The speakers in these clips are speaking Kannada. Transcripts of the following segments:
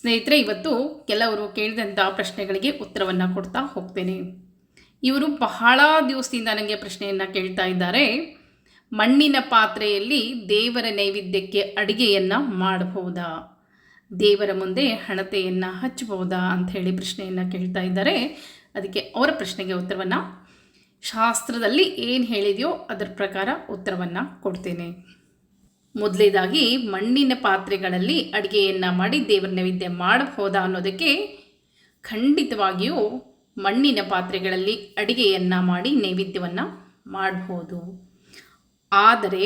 ಸ್ನೇಹಿತರೆ, ಇವತ್ತು ಕೆಲವರು ಕೇಳಿದಂಥ ಪ್ರಶ್ನೆಗಳಿಗೆ ಉತ್ತರವನ್ನು ಕೊಡ್ತಾ ಹೋಗ್ತೇನೆ. ಇವರು ಬಹಳ ದಿವಸದಿಂದ ನನಗೆ ಪ್ರಶ್ನೆಯನ್ನು ಕೇಳ್ತಾ ಇದ್ದಾರೆ. ಮಣ್ಣಿನ ಪಾತ್ರೆಯಲ್ಲಿ ದೇವರ ನೈವೇದ್ಯಕ್ಕೆ ಅಡುಗೆಯನ್ನು ಮಾಡಬಹುದಾ? ದೇವರ ಮುಂದೆ ಹಣತೆಯನ್ನು ಹಚ್ಚಬಹುದಾ ಅಂತ ಹೇಳಿ ಪ್ರಶ್ನೆಯನ್ನು ಕೇಳ್ತಾ ಇದ್ದಾರೆ. ಅದಕ್ಕೆ ಅವರ ಪ್ರಶ್ನೆಗೆ ಉತ್ತರವನ್ನು ಶಾಸ್ತ್ರದಲ್ಲಿ ಏನು ಹೇಳಿದೆಯೋ ಅದರ ಪ್ರಕಾರ ಉತ್ತರವನ್ನು ಕೊಡ್ತೇನೆ. ಮೊದಲೇದಾಗಿ ಮಣ್ಣಿನ ಪಾತ್ರೆಗಳಲ್ಲಿ ಅಡುಗೆಯನ್ನು ಮಾಡಿ ದೇವರ ನೈವೇದ್ಯ ಮಾಡಬಹುದಾ ಅನ್ನೋದಕ್ಕೆ ಖಂಡಿತವಾಗಿಯೂ ಮಣ್ಣಿನ ಪಾತ್ರೆಗಳಲ್ಲಿ ಅಡುಗೆಯನ್ನು ಮಾಡಿ ನೈವೇದ್ಯವನ್ನು ಮಾಡಬಹುದು. ಆದರೆ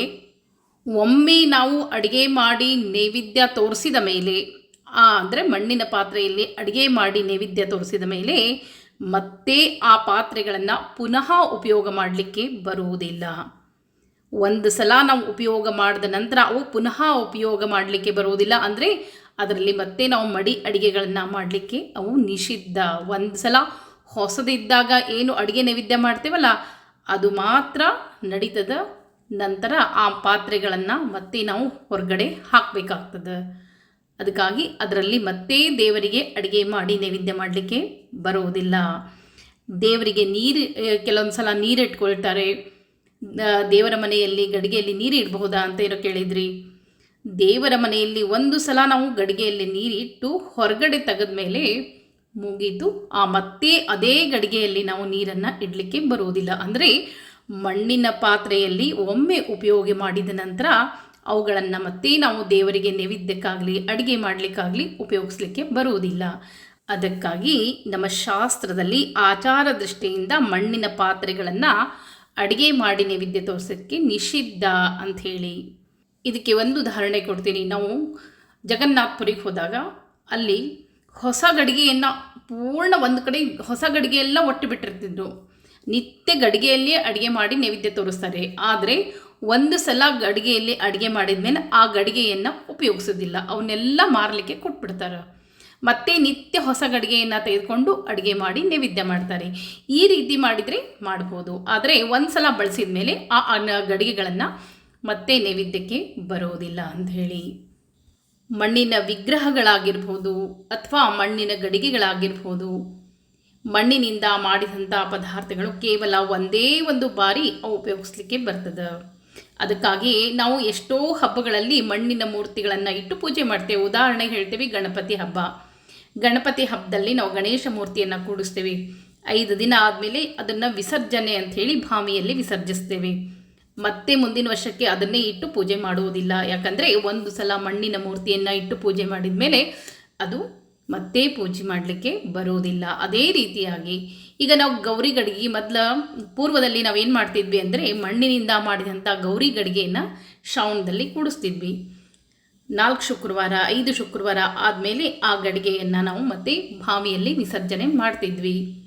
ಒಮ್ಮೆ ನಾವು ಅಡುಗೆ ಮಾಡಿ ನೈವೇದ್ಯ ತೋರಿಸಿದ ಮೇಲೆ ಅಂದರೆ ಮಣ್ಣಿನ ಪಾತ್ರೆಯಲ್ಲಿ ಅಡುಗೆ ಮಾಡಿ ನೈವೇದ್ಯ ತೋರಿಸಿದ ಮೇಲೆ ಮತ್ತೆ ಆ ಪಾತ್ರೆಗಳನ್ನು ಪುನಃ ಉಪಯೋಗ ಮಾಡಲಿಕ್ಕೆ ಬರುವುದಿಲ್ಲ. ಒಂದು ಸಲ ನಾವು ಉಪಯೋಗ ಮಾಡಿದ ನಂತರ ಅವು ಪುನಃ ಉಪಯೋಗ ಮಾಡಲಿಕ್ಕೆ ಬರುವುದಿಲ್ಲ ಅಂದರೆ ಅದರಲ್ಲಿ ಮತ್ತೆ ನಾವು ಮಡಿ ಅಡುಗೆಗಳನ್ನು ಮಾಡಲಿಕ್ಕೆ ಅವು ನಿಷಿದ್ಧ. ಒಂದು ಸಲ ಹೊಸದಿದ್ದಾಗ ಏನು ಅಡುಗೆ ನೈವೇದ್ಯ ಮಾಡ್ತೇವಲ್ಲ, ಅದು ಮಾತ್ರ ನಡೀತದ ನಂತರ ಆ ಪಾತ್ರೆಗಳನ್ನು ಮತ್ತೆ ನಾವು ಹೊರಗಡೆ ಹಾಕಬೇಕಾಗ್ತದೆ. ಅದಕ್ಕಾಗಿ ಅದರಲ್ಲಿ ಮತ್ತೆ ದೇವರಿಗೆ ಅಡುಗೆ ಮಾಡಿ ನೈವೇದ್ಯ ಮಾಡಲಿಕ್ಕೆ ಬರುವುದಿಲ್ಲ. ದೇವರಿಗೆ ನೀರು ಕೆಲವೊಂದು ಸಲ ನೀರು ಇಟ್ಕೊಳ್ತಾರೆ. ದೇವರ ಮನೆಯಲ್ಲಿ ಗಡಿಗೆಯಲ್ಲಿ ನೀರು ಇಡಬಹುದಾ ಅಂತ ಏನೋ ಕೇಳಿದ್ರಿ. ದೇವರ ಮನೆಯಲ್ಲಿ ಒಂದು ಸಲ ನಾವು ಗಡಿಗೆಯಲ್ಲಿ ನೀರಿಟ್ಟು ಹೊರಗಡೆ ತೆಗೆದ ಮೇಲೆ ಮುಗೀತು ಆ ಮತ್ತೆ ಅದೇ ಗಡಿಗೆಯಲ್ಲಿ ನಾವು ನೀರನ್ನು ಇಡಲಿಕ್ಕೆ ಬರುವುದಿಲ್ಲ. ಅಂದರೆ ಮಣ್ಣಿನ ಪಾತ್ರೆಯಲ್ಲಿ ಒಮ್ಮೆ ಉಪಯೋಗ ಮಾಡಿದ ನಂತರ ಅವುಗಳನ್ನು ಮತ್ತೆ ನಾವು ದೇವರಿಗೆ ನೈವೇದ್ಯಕ್ಕಾಗಲಿ, ಅಡುಗೆ ಮಾಡಲಿಕ್ಕಾಗಲಿ ಉಪಯೋಗಿಸ್ಲಿಕ್ಕೆ ಬರುವುದಿಲ್ಲ. ಅದಕ್ಕಾಗಿ ನಮ್ಮ ಶಾಸ್ತ್ರದಲ್ಲಿ ಆಚಾರ ದೃಷ್ಟಿಯಿಂದ ಮಣ್ಣಿನ ಪಾತ್ರೆಗಳನ್ನು ಅಡುಗೆ ಮಾಡಿ ನೈವೇದ್ಯ ತೋರಿಸೋಕ್ಕೆ ನಿಷಿದ್ಧ ಅಂಥೇಳಿ. ಇದಕ್ಕೆ ಒಂದು ಉದಾಹರಣೆ ಕೊಡ್ತೀನಿ. ನಾವು ಜಗನ್ನಾಥ್ಪುರಿಗೆ ಹೋದಾಗ ಅಲ್ಲಿ ಹೊಸ ಗಡಿಗೆಯನ್ನು ಪೂರ್ಣ ಒಂದು ಕಡೆ ಹೊಸ ಗಡಿಗೆಯೆಲ್ಲ ಒಟ್ಟು ಬಿಟ್ಟಿರ್ತಿದ್ರು. ನಿತ್ಯ ಗಡಿಗೆಯಲ್ಲಿ ಅಡುಗೆ ಮಾಡಿ ನೈವೇದ್ಯ ತೋರಿಸ್ತಾರೆ. ಆದರೆ ಒಂದು ಸಲ ಗಡಿಗೆಯಲ್ಲಿ ಅಡುಗೆ ಮಾಡಿದ ಮೇಲೆ ಆ ಗಡಿಗೆಯನ್ನು ಉಪಯೋಗಿಸೋದಿಲ್ಲ. ಅವನ್ನೆಲ್ಲ ಮಾರಲಿಕ್ಕೆ ಕೊಟ್ಬಿಡ್ತಾರೆ. ಮತ್ತೆ ನಿತ್ಯ ಹೊಸ ಗಡಿಗೆಯನ್ನು ತೆಗೆದುಕೊಂಡು ಅಡುಗೆ ಮಾಡಿ ನೈವೇದ್ಯ ಮಾಡ್ತಾರೆ. ಈ ರೀತಿ ಮಾಡಿದರೆ ಮಾಡ್ಬೋದು. ಆದರೆ ಒಂದು ಸಲ ಬಳಸಿದ ಮೇಲೆ ಆ ಗಡಿಗೆಗಳನ್ನು ಮತ್ತೆ ನೈವೇದ್ಯಕ್ಕೆ ಬರೋದಿಲ್ಲ ಅಂಥೇಳಿ ಮಣ್ಣಿನ ವಿಗ್ರಹಗಳಾಗಿರ್ಬೋದು ಅಥವಾ ಮಣ್ಣಿನ ಗಡಿಗೆಗಳಾಗಿರ್ಬೋದು ಮಣ್ಣಿನಿಂದ ಮಾಡಿದಂಥ ಪದಾರ್ಥಗಳು ಕೇವಲ ಒಂದೇ ಒಂದು ಬಾರಿ ಉಪಯೋಗಿಸ್ಲಿಕ್ಕೆ ಬರ್ತದೆ. ಅದಕ್ಕಾಗಿ ನಾವು ಎಷ್ಟೋ ಹಬ್ಬಗಳಲ್ಲಿ ಮಣ್ಣಿನ ಮೂರ್ತಿಗಳನ್ನು ಇಟ್ಟು ಪೂಜೆ ಮಾಡ್ತೇವೆ. ಉದಾಹರಣೆಗೆ ಹೇಳ್ತೇವೆ ಗಣಪತಿ ಹಬ್ಬ. ಗಣಪತಿ ಹಬ್ಬದಲ್ಲಿ ನಾವು ಗಣೇಶ ಮೂರ್ತಿಯನ್ನು ಕೂಡಿಸ್ತೇವೆ. ಐದು ದಿನ ಆದಮೇಲೆ ಅದನ್ನು ವಿಸರ್ಜನೆ ಅಂಥೇಳಿ ಭಾವಿಯಲ್ಲಿ ವಿಸರ್ಜಿಸ್ತೇವೆ. ಮತ್ತೆ ಮುಂದಿನ ವರ್ಷಕ್ಕೆ ಅದನ್ನೇ ಇಟ್ಟು ಪೂಜೆ ಮಾಡುವುದಿಲ್ಲ. ಯಾಕಂದರೆ ಒಂದು ಸಲ ಮಣ್ಣಿನ ಮೂರ್ತಿಯನ್ನು ಇಟ್ಟು ಪೂಜೆ ಮಾಡಿದ ಮೇಲೆ ಅದು ಮತ್ತೆ ಪೂಜೆ ಮಾಡಲಿಕ್ಕೆ ಬರುವುದಿಲ್ಲ. ಅದೇ ರೀತಿಯಾಗಿ ಈಗ ನಾವು ಗೌರಿ ಗಡಿಗೆ ಮೊದಲ ಪೂರ್ವದಲ್ಲಿ ನಾವೇನು ಮಾಡ್ತಿದ್ವಿ ಅಂದರೆ ಮಣ್ಣಿನಿಂದ ಮಾಡಿದಂಥ ಗೌರಿ ಗಡಿಗೆಯನ್ನು ಶ್ರಾವಣದಲ್ಲಿ ಕೂಡಿಸ್ತಿದ್ವಿ. ನಾಲ್ಕು ಶುಕ್ರವಾರ, ಐದು ಶುಕ್ರವಾರ ಆದಮೇಲೆ ಆ ಗಡಿಗೆಯನ್ನು ನಾವು ಮತ್ತೆ ಬಾವಿಯಲ್ಲಿ ವಿಸರ್ಜನೆ ಮಾಡ್ತಿದ್ವಿ.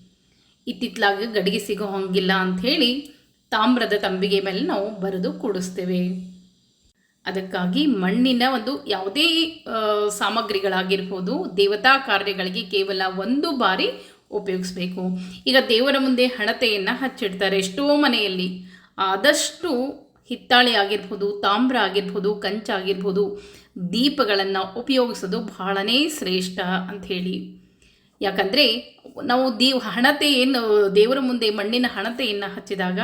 ಇತ್ತಿತ್ತಲಾಗಿ ಗಡಿಗೆ ಸಿಗೋ ಹಂಗಿಲ್ಲ ಅಂಥೇಳಿ ತಾಮ್ರದ ತಂಬಿಗೆ ಮೇಲೆ ನಾವು ಬರೆದು ಕೂಡಿಸ್ತೇವೆ. ಅದಕ್ಕಾಗಿ ಮಣ್ಣಿನ ಒಂದು ಯಾವುದೇ ಸಾಮಗ್ರಿಗಳಾಗಿರ್ಬೋದು ದೇವತಾ ಕಾರ್ಯಗಳಿಗೆ ಕೇವಲ ಒಂದು ಬಾರಿ ಉಪಯೋಗಿಸ್ಬೇಕು. ಈಗ ದೇವರ ಮುಂದೆ ಹಣತೆಯನ್ನು ಹಚ್ಚಿಡ್ತಾರೆ ಎಷ್ಟೋ ಮನೆಯಲ್ಲಿ. ಆದಷ್ಟು ಹಿತ್ತಾಳೆ ಆಗಿರ್ಬೋದು, ತಾಮ್ರ ಆಗಿರ್ಬೋದು ಕಂಚಾಗಿರ್ಬೋದು ದೀಪಗಳನ್ನು ಉಪಯೋಗಿಸೋದು ಬಹಳನೇ ಶ್ರೇಷ್ಠ ಅಂಥೇಳಿ ಯಾಕಂದರೆ ನಾವು ದೀ, ಹಣತೆ ಏನು, ದೇವರ ಮುಂದೆ ಮಣ್ಣಿನ ಹಣತೆಯನ್ನು ಹಚ್ಚಿದಾಗ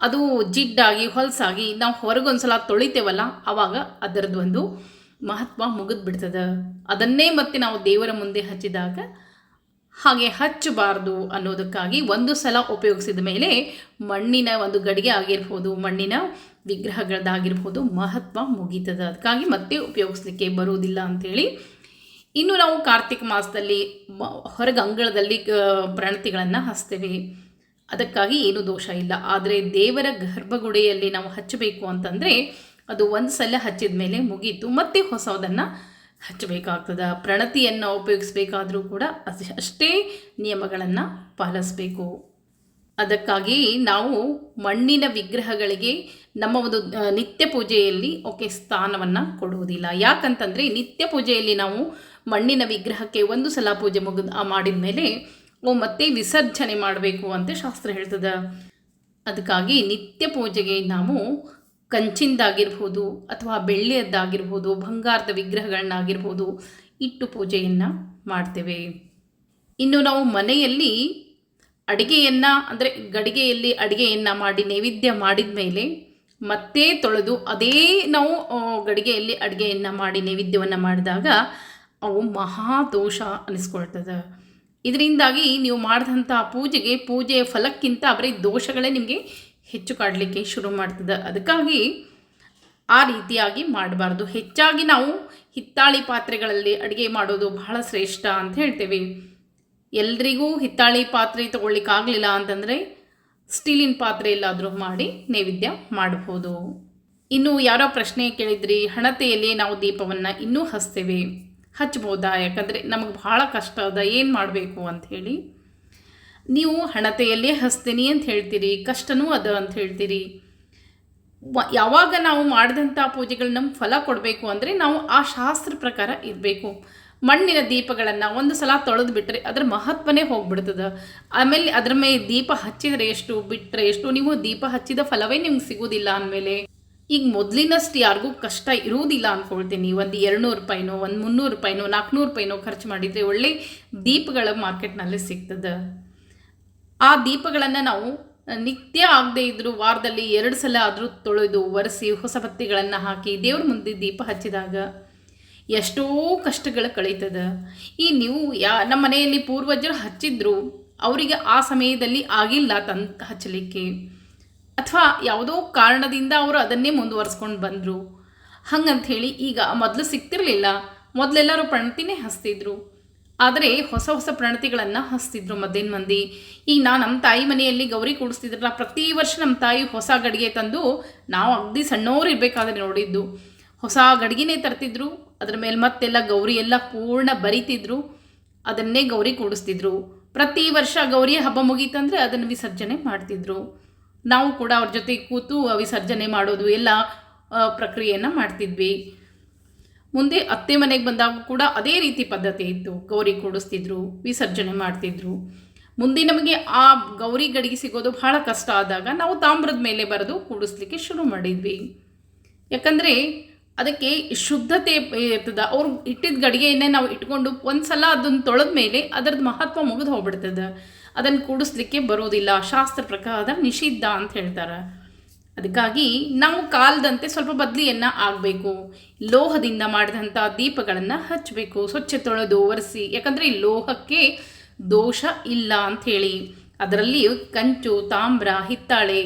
ಅದು ಜಿಡ್ಡಾಗಿ, ಹೊಲಸಾಗಿ ನಾವು ಹೊರಗೊಂದು ಸಲ ತೊಳಿತೇವಲ್ಲ ಆವಾಗ ಅದರದ್ದು ಒಂದು ಮಹತ್ವ ಮುಗಿದ್ಬಿಡ್ತದೆ. ಅದನ್ನೇ ಮತ್ತೆ ನಾವು ದೇವರ ಮುಂದೆ ಹಚ್ಚಿದಾಗ ಹಾಗೆ ಹಚ್ಚಬಾರ್ದು ಅನ್ನೋದಕ್ಕಾಗಿ ಒಂದು ಸಲ ಉಪಯೋಗಿಸಿದ ಮೇಲೆ ಮಣ್ಣಿನ ಒಂದು ಗಡಿಗೆ ಆಗಿರ್ಬೋದು, ಮಣ್ಣಿನ ವಿಗ್ರಹಗಳದ್ದಾಗಿರ್ಬೋದು ಮಹತ್ವ ಮುಗೀತದೆ. ಅದಕ್ಕಾಗಿ ಮತ್ತೆ ಉಪಯೋಗಿಸ್ಲಿಕ್ಕೆ ಬರುವುದಿಲ್ಲ ಅಂಥೇಳಿ ಇನ್ನು ನಾವು ಕಾರ್ತಿಕ ಮಾಸದಲ್ಲಿ ಹೊರಗೆ ಅಂಗಳದಲ್ಲಿ ಪ್ರಣತಿಗಳನ್ನು ಹಚ್ತೇವೆ. ಅದಕ್ಕಾಗಿ ಏನು ದೋಷ ಇಲ್ಲ. ಆದರೆ ದೇವರ ಗರ್ಭಗುಡಿಯಲ್ಲಿ ನಾವು ಹಚ್ಚಬೇಕು ಅಂತಂದರೆ ಅದು ಒಂದು ಸಲ ಹಚ್ಚಿದ ಮೇಲೆ ಮುಗೀತು. ಮತ್ತೆ ಹೊಸದನ್ನು ಹಚ್ಚಬೇಕಾಗ್ತದೆ, ಪ್ರಣತಿಯನ್ನು ಉಪಯೋಗಿಸಬೇಕಾದರೂ ಕೂಡ ಅಷ್ಟೇ ನಿಯಮಗಳನ್ನು ಪಾಲಿಸಬೇಕು. ಅದಕ್ಕಾಗಿ ನಾವು ಮಣ್ಣಿನ ವಿಗ್ರಹಗಳಿಗೆ ನಮ್ಮ ಒಂದು ನಿತ್ಯ ಪೂಜೆಯಲ್ಲಿ ಓಕೆ ಸ್ಥಾನವನ್ನು ಕೊಡುವುದಿಲ್ಲ. ಯಾಕಂತಂದರೆ ನಿತ್ಯ ಪೂಜೆಯಲ್ಲಿ ನಾವು ಮಣ್ಣಿನ ವಿಗ್ರಹಕ್ಕೆ ಒಂದು ಸಲ ಪೂಜೆ ಮುಗಿದ ಮಾಡಿದ ಮೇಲೆ ಮತ್ತೆ ವಿಸರ್ಜನೆ ಮಾಡಬೇಕು ಅಂತ ಶಾಸ್ತ್ರ ಹೇಳ್ತದೆ. ಅದಕ್ಕಾಗಿ ನಿತ್ಯ ಪೂಜೆಗೆ ನಾವು ಕಂಚಿಂದಾಗಿರ್ಬೋದು ಅಥವಾ ಬೆಳ್ಳಿಯದ್ದಾಗಿರ್ಬೋದು, ಬಂಗಾರದ ವಿಗ್ರಹಗಳನ್ನಾಗಿರ್ಬೋದು ಇಟ್ಟು ಪೂಜೆಯನ್ನು ಮಾಡ್ತೇವೆ. ಇನ್ನು ನಾವು ಮನೆಯಲ್ಲಿ ಅಡಿಗೆಯನ್ನು, ಅಂದರೆ ಗಡಿಗೆಯಲ್ಲಿ ಅಡಿಗೆಯನ್ನು ಮಾಡಿ, ನೈವೇದ್ಯ ಮಾಡಿದ ಮೇಲೆ ಮತ್ತೆ ತೊಳೆದು ಅದೇ ನಾವು ಗಡಿಗೆಯಲ್ಲಿ ಅಡುಗೆಯನ್ನು ಮಾಡಿ, ನೈವೇದ್ಯವನ್ನು ಮಾಡಿದಾಗ ಅವು ಮಹಾದೋಷ ಅನಿಸ್ಕೊಳ್ತದೆ. ಇದರಿಂದಾಗಿ ನೀವು ಮಾಡಿದಂಥ ಪೂಜೆಗೆ ಪೂಜೆಯ ಫಲಕ್ಕಿಂತ ಬರೀ ದೋಷಗಳೇ ನಿಮಗೆ ಹೆಚ್ಚು ಕಾಡಲಿಕ್ಕೆ ಶುರು ಮಾಡ್ತದೆ. ಅದಕ್ಕಾಗಿ ಆ ರೀತಿಯಾಗಿ ಮಾಡಬಾರ್ದು. ಹೆಚ್ಚಾಗಿ ನಾವು ಹಿತ್ತಾಳಿ ಪಾತ್ರೆಗಳಲ್ಲಿ ಅಡುಗೆ ಮಾಡೋದು ಬಹಳ ಶ್ರೇಷ್ಠ ಅಂತ ಹೇಳ್ತೇವೆ. ಎಲ್ರಿಗೂ ಹಿತ್ತಾಳಿ ಪಾತ್ರೆ ತೊಗೊಳ್ಲಿಕ್ಕಾಗಲಿಲ್ಲ ಅಂತಂದರೆ ಸ್ಟೀಲಿನ ಪಾತ್ರೆ ಎಲ್ಲಾದರೂ ಮಾಡಿ ನೈವೇದ್ಯ ಮಾಡಬಹುದು ಇನ್ನು ಯಾರೋ ಪ್ರಶ್ನೆ ಕೇಳಿದ್ರಿ, ಹಣತೆಯಲ್ಲಿ ನಾವು ದೀಪವನ್ನು ಇನ್ನೂ ಹಚ್ತೇವೆ. ಹಚ್ಬೋದಾ? ಯಾಕಂದರೆ ನಮಗೆ ಬಹಳ ಕಷ್ಟ ಅದ, ಏನು ಮಾಡಬೇಕು ಅಂಥೇಳಿ ನೀವು ಹಣತೆಯಲ್ಲೇ ಹಸ್ತೀನಿ ಅಂತ ಹೇಳ್ತೀರಿ, ಕಷ್ಟನೂ ಅದ ಅಂತ ಹೇಳ್ತೀರಿ. ಯಾವಾಗ ನಾವು ಮಾಡಿದಂಥ ಪೂಜೆಗಳು ನಮ್ಗೆ ಫಲ ಕೊಡಬೇಕು ಅಂದರೆ ನಾವು ಆ ಶಾಸ್ತ್ರ ಪ್ರಕಾರ ಇರಬೇಕು. ಮಣ್ಣಿನ ದೀಪಗಳನ್ನು ಒಂದು ಸಲ ತೊಳೆದು ಬಿಟ್ಟರೆ ಅದರ ಮಹತ್ವನೇ ಹೋಗ್ಬಿಡ್ತದೆ. ಆಮೇಲೆ ಅದ್ರ ಮೇಲೆ ದೀಪ ಹಚ್ಚಿದರೆ ಎಷ್ಟು ಬಿಟ್ಟರೆ ಎಷ್ಟು, ನೀವು ದೀಪ ಹಚ್ಚಿದ ಫಲವೇ ನಿಮ್ಗೆ ಸಿಗೋದಿಲ್ಲ ಅಂದಮೇಲೆ. ಈಗ ಮೊದಲಿನಷ್ಟು ಯಾರಿಗೂ ಕಷ್ಟ ಇರುವುದಿಲ್ಲ ಅಂದ್ಕೊಳ್ತೀನಿ ಒಂದು ಎರಡುನೂರು ರೂಪಾಯಿನೋ, ಒಂದು ಮುನ್ನೂರು ರೂಪಾಯಿನೋ ನಾಲ್ಕುನೂರು ರೂಪಾಯಿನೋ ಖರ್ಚು ಮಾಡಿದರೆ ಒಳ್ಳೆ ದೀಪಗಳ ಮಾರ್ಕೆಟ್ನಲ್ಲಿ ಸಿಗ್ತದೆ. ಆ ದೀಪಗಳನ್ನು ನಾವು ನಿತ್ಯ ಆಗದೇ ಇದ್ದರೂ ವಾರದಲ್ಲಿ ಎರಡು ಸಲ ಆದರೂ ತೊಳೆದು ಒರೆಸಿ ಹೊಸ ಬತ್ತಿಗಳನ್ನು ಹಾಕಿ ದೇವ್ರ ಮುಂದೆ ದೀಪ ಹಚ್ಚಿದಾಗ ಎಷ್ಟೋ ಕಷ್ಟಗಳು ಕಳೀತದ. ಈ ನೀವು ಯಾ, ನಮ್ಮ ಮನೆಯಲ್ಲಿ ಪೂರ್ವಜರು ಹಚ್ಚಿದ್ರು, ಅವರಿಗೆ ಆ ಸಮಯದಲ್ಲಿ ಆಗಿಲ್ಲ ತನ್ ಹಚ್ಚಲಿಕ್ಕೆ. ಅಥವಾ ಯಾವುದೋ ಕಾರಣದಿಂದ ಅವರು ಅದನ್ನೇ ಮುಂದುವರ್ಸ್ಕೊಂಡು ಬಂದರು. ಹೇಳಿ ಈಗ ಮೊದಲು ಸಿಗ್ತಿರಲಿಲ್ಲ. ಮೊದಲೆಲ್ಲರೂ ಪಣತಿನೇ ಹಚ್ತಿದ್ರು. ಆದರೆ ಹೊಸ ಹೊಸ ಪ್ರಣತಿಗಳನ್ನು ಹಸ್ತಿದ್ರು ಮದ್ದಿನ ಮಂದಿ. ಈಗ ನಾ ನಮ್ಮ ತಾಯಿ ಮನೆಯಲ್ಲಿ ಗೌರಿ ಕೂಡಿಸ್ತಿದ್ರಲ್ಲ, ಪ್ರತಿ ವರ್ಷ ನಮ್ಮ ತಾಯಿ ಹೊಸ ಗಡಿಗೆ ತಂದು ನಾವು ಅಗ್ದಿ ಸಣ್ಣವ್ರು ಇರಬೇಕಾದ್ರೆ ನೋಡಿದ್ದು. ಹೊಸ ಗಡಿಗೆನೇ ತರ್ತಿದ್ರು, ಅದ್ರ ಮೇಲೆ ಮತ್ತೆಲ್ಲ ಗೌರಿ ಎಲ್ಲ ಪೂರ್ಣ ಬರಿತಿದ್ರು, ಅದನ್ನೇ ಗೌರಿ ಕೂಡಿಸ್ತಿದ್ರು. ಪ್ರತಿ ವರ್ಷ ಗೌರಿ ಹಬ್ಬ ಮುಗೀತಂದ್ರೆ ಅದನ್ನು ವಿಸರ್ಜನೆ ಮಾಡ್ತಿದ್ರು. ನಾವು ಕೂಡ ಅವ್ರ ಜೊತೆ ಕೂತು ವಿಸರ್ಜನೆ ಮಾಡೋದು ಎಲ್ಲ ಪ್ರಕ್ರಿಯೆಯನ್ನು ಮಾಡ್ತಿದ್ವಿ. ಮುಂದೆ ಅತ್ತೆ ಮನೆಗೆ ಬಂದಾಗ ಕೂಡ ಅದೇ ರೀತಿ ಪದ್ಧತಿ ಇತ್ತು. ಗೌರಿ ಕೂಡಿಸ್ತಿದ್ರು, ವಿಸರ್ಜನೆ ಮಾಡ್ತಿದ್ರು. ಮುಂದೆ ನಮಗೆ ಆ ಗೌರಿ ಗಡಿಗೆ ಸಿಗೋದು ಬಹಳ ಕಷ್ಟ ಆದಾಗ ನಾವು ತಾಮ್ರದ ಮೇಲೆ ಬರೆದು ಕೂಡಿಸ್ಲಿಕ್ಕೆ ಶುರು ಮಾಡಿದ್ವಿ. ಯಾಕಂದರೆ ಅದಕ್ಕೆ ಶುದ್ಧತೆ ಇರ್ತದೆ. ಅವ್ರು ಇಟ್ಟಿದ್ದ ಗಡಿಗೆಯನ್ನೇ ನಾವು ಇಟ್ಕೊಂಡು ಒಂದು ಸಲ ಅದನ್ನು ತೊಳೆದ ಮೇಲೆ ಅದರದ್ದು ಮಹತ್ವ ಮುಗಿದು ಹೋಗ್ಬಿಡ್ತದೆ. ಅದನ್ನು ಕೂಡಿಸ್ಲಿಕ್ಕೆ ಬರೋದಿಲ್ಲ. ಶಾಸ್ತ್ರ ಪ್ರಕಾರ ನಿಷಿದ್ಧ ಅಂತ ಹೇಳ್ತಾರೆ. ಅದಕ್ಕಾಗಿ ನಾವು ಕಾಲದಂತೆ ಸ್ವಲ್ಪ ಬದಲಿಯನ್ನು ಆಗಬೇಕು. ಲೋಹದಿಂದ ಮಾಡಿದಂಥ ದೀಪಗಳನ್ನು ಹಚ್ಚಬೇಕು ಸ್ವಚ್ಛ ತೊಳೆದು ಒರೆಸಿ. ಯಾಕಂದರೆ ಲೋಹಕ್ಕೆ ದೋಷ ಇಲ್ಲ ಅಂಥೇಳಿ. ಅದರಲ್ಲಿ ಕಂಚು, ತಾಮ್ರ, ಹಿತ್ತಾಳೆ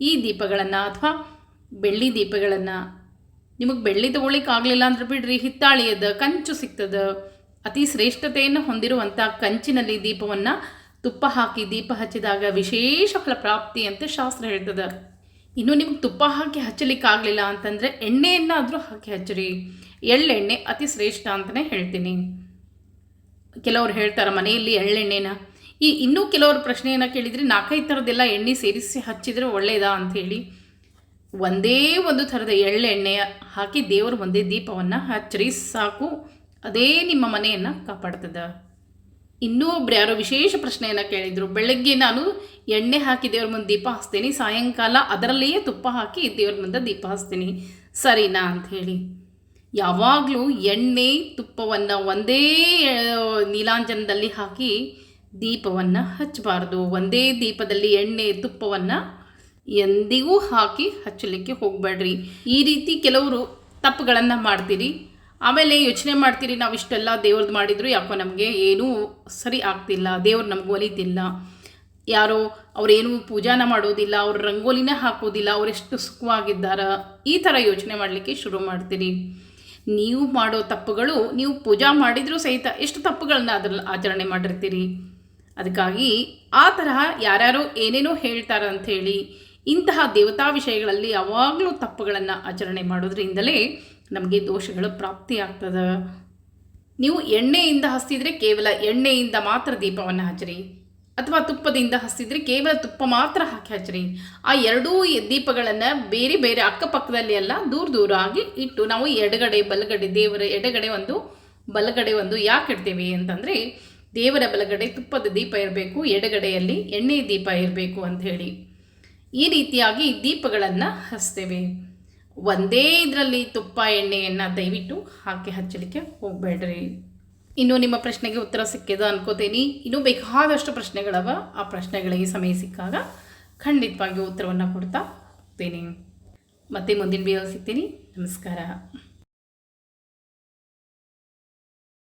ಈ ದೀಪಗಳನ್ನು ಅಥವಾ ಬೆಳ್ಳಿ ದೀಪಗಳನ್ನು ನಿಮಗೆ ಬೆಳ್ಳಿ ಆಗಲಿಲ್ಲ ಅಂದ್ರೆ ಬಿಡ್ರಿ. ಹಿತ್ತಾಳೆಯದ ಕಂಚು ಸಿಗ್ತದ ಅತಿ ಶ್ರೇಷ್ಠತೆಯನ್ನು ಹೊಂದಿರುವಂಥ ಕಂಚಿನಲ್ಲಿ ದೀಪವನ್ನು ತುಪ್ಪ ಹಾಕಿ ದೀಪ ಹಚ್ಚಿದಾಗ ವಿಶೇಷ ಫಲ ಪ್ರಾಪ್ತಿ ಅಂತ ಶಾಸ್ತ್ರ ಹೇಳ್ತದೆ. ಇನ್ನು ನಿಮ್ಗೆ ತುಪ್ಪ ಹಾಕಿ ಹಚ್ಚಲಿಕ್ಕೆ ಆಗಲಿಲ್ಲ ಅಂತಂದರೆ ಎಣ್ಣೆಯನ್ನಾದರೂ ಹಾಕಿ ಹಚ್ಚಿರಿ. ಎಳ್ಳೆಣ್ಣೆ ಅತಿ ಶ್ರೇಷ್ಠ ಅಂತಲೇ ಹೇಳ್ತೀನಿ. ಕೆಲವರು ಹೇಳ್ತಾರೆ ಮನೆಯಲ್ಲಿ ಎಳ್ಳೆಣ್ಣೆನ. ಈ ಇನ್ನೂ ಕೆಲವರು ಪ್ರಶ್ನೆಯನ್ನು ಕೇಳಿದರೆ ನಾಲ್ಕೈದು ಥರದ್ದೆಲ್ಲ ಎಣ್ಣೆ ಸೇರಿಸಿ ಹಚ್ಚಿದರೆ ಒಳ್ಳೆಯದಾ ಅಂಥೇಳಿ ಒಂದೇ ಒಂದು ಥರದ ಎಳ್ಳೆಣ್ಣೆ ಹಾಕಿ ದೇವರು ಒಂದೇ ದೀಪವನ್ನು ಹಚ್ಚರಿ, ಸಾಕು. ಅದೇ ನಿಮ್ಮ ಮನೆಯನ್ನು ಕಾಪಾಡ್ತದೆ. ಇನ್ನೂ ಒಬ್ರು ಯಾರೋ ವಿಶೇಷ ಪ್ರಶ್ನೆಯನ್ನು ಕೇಳಿದರು. ಬೆಳಗ್ಗೆ ನಾನು ಎಣ್ಣೆ ಹಾಕಿ ದೇವ್ರ ಮುಂದೆ ದೀಪ ಹಚ್ತೀನಿ. ಸಾಯಂಕಾಲ ಅದರಲ್ಲಿಯೇ ತುಪ್ಪ ಹಾಕಿ ದೇವ್ರ ಮುಂದೆ ದೀಪ ಹಚ್ತೀನಿ. ಸರಿನಾ ಅಂತ ಹೇಳಿ. ಯಾವಾಗಲೂ ಎಣ್ಣೆ, ತುಪ್ಪವನ್ನು ಒಂದೇ ನೀಲಾಂಜನದಲ್ಲಿ ಹಾಕಿ ದೀಪವನ್ನು ಹಚ್ಚಬಾರ್ದು ಒಂದೇ ದೀಪದಲ್ಲಿ ಎಣ್ಣೆ, ತುಪ್ಪವನ್ನು ಎಂದಿಗೂ ಹಾಕಿ ಹಚ್ಚಲಿಕ್ಕೆ ಹೋಗಬೇಡ್ರಿ. ಈ ರೀತಿ ಕೆಲವರು ತಪ್ಪುಗಳನ್ನು ಮಾಡ್ತೀರಿ. ಆಮೇಲೆ ಯೋಚನೆ ಮಾಡ್ತೀರಿ, ನಾವು ಇಷ್ಟೆಲ್ಲ ದೇವ್ರದ್ದು ಮಾಡಿದ್ರು, ಯಾಕೋ ನಮಗೆ ಏನೂ ಸರಿ ಆಗ್ತಿಲ್ಲ, ದೇವ್ರು ನಮ್ಗೆ ಒಲಿತಿಲ್ಲ. ಯಾರೋ ಅವರೇನು ಪೂಜಾನ ಮಾಡೋದಿಲ್ಲ, ಅವ್ರ ರಂಗೋಲಿನೇ ಹಾಕೋದಿಲ್ಲ ಅವರೆಷ್ಟು ಸುಖವಾಗಿದ್ದಾರ, ಈ ಥರ ಯೋಚನೆ ಮಾಡಲಿಕ್ಕೆ ಶುರು ಮಾಡ್ತೀರಿ. ನೀವು ಮಾಡೋ ತಪ್ಪುಗಳು, ನೀವು ಪೂಜಾ ಮಾಡಿದರೂ ಸಹಿತ ಎಷ್ಟು ತಪ್ಪುಗಳನ್ನ ಅದ್ರಲ್ಲಿ ಆಚರಣೆ ಮಾಡಿರ್ತೀರಿ. ಅದಕ್ಕಾಗಿ ಆ ತರಹ ಯಾರ್ಯಾರೋ ಏನೇನೋ ಹೇಳ್ತಾರೆ ಅಂಥೇಳಿ ಇಂತಹ ದೇವತಾ ವಿಷಯಗಳಲ್ಲಿ ಯಾವಾಗಲೂ ತಪ್ಪುಗಳನ್ನು ಆಚರಣೆ ಮಾಡೋದ್ರಿಂದಲೇ ನಮಗೆ ದೋಷಗಳು ಪ್ರಾಪ್ತಿ ಆಗ್ತದೆ. ನೀವು ಎಣ್ಣೆಯಿಂದ ಹಸ್ತಿದ್ರೆ ಕೇವಲ ಎಣ್ಣೆಯಿಂದ ಮಾತ್ರ ದೀಪವನ್ನು ಹಚ್ಚಿರಿ. ಅಥವಾ ತುಪ್ಪದಿಂದ ಹಸ್ತಿದ್ರೆ ಕೇವಲ ತುಪ್ಪ ಮಾತ್ರ ಹಾಕಿ ಹಚ್ಚಿರಿ. ಆ ಎರಡೂ ದೀಪಗಳನ್ನು ಬೇರೆ ಬೇರೆ ಅಕ್ಕಪಕ್ಕದಲ್ಲಿ ಎಲ್ಲ ದೂರ ದೂರ ಆಗಿ ಇಟ್ಟು ನಾವು ಎಡಗಡೆ ಬಲಗಡೆ ದೇವರ ಎಡಗಡೆ ಒಂದು ಬಲಗಡೆ ಒಂದು ಯಾಕೆ ಇಡ್ತೀವಿ ಅಂತಂದರೆ ದೇವರ ಬಲಗಡೆ ತುಪ್ಪದ ದೀಪ ಇರಬೇಕು, ಎಡಗಡೆಯಲ್ಲಿ ಎಣ್ಣೆ ದೀಪ ಇರಬೇಕು ಅಂಥೇಳಿ. ಈ ರೀತಿಯಾಗಿ ದೀಪಗಳನ್ನು ಹಚ್ತೇವೆ. ಒಂದೇ ಇದರಲ್ಲಿ ತುಪ್ಪ, ಎಣ್ಣೆಯನ್ನು ದಯವಿಟ್ಟು ಹಾಕಿ ಹಚ್ಚಲಿಕ್ಕೆ ಹೋಗಬೇಡ್ರಿ. ಇನ್ನು ನಿಮ್ಮ ಪ್ರಶ್ನೆಗೆ ಉತ್ತರ ಸಿಕ್ಕಿದ ಅನ್ಕೋತೀನಿ. ಇನ್ನೂ ಬೇಕಾದಷ್ಟು ಪ್ರಶ್ನೆಗಳವ, ಆ ಪ್ರಶ್ನೆಗಳಿಗೆ ಸಮಯ ಸಿಕ್ಕಾಗ ಖಂಡಿತವಾಗಿಯೂ ಉತ್ತರವನ್ನು ಕೊಡ್ತಾ ಹೋಗ್ತೀನಿ. ಮತ್ತೆ ಮುಂದಿನ ವಿಡಿಯೋ ಸಿಗ್ತೀನಿ. ನಮಸ್ಕಾರ.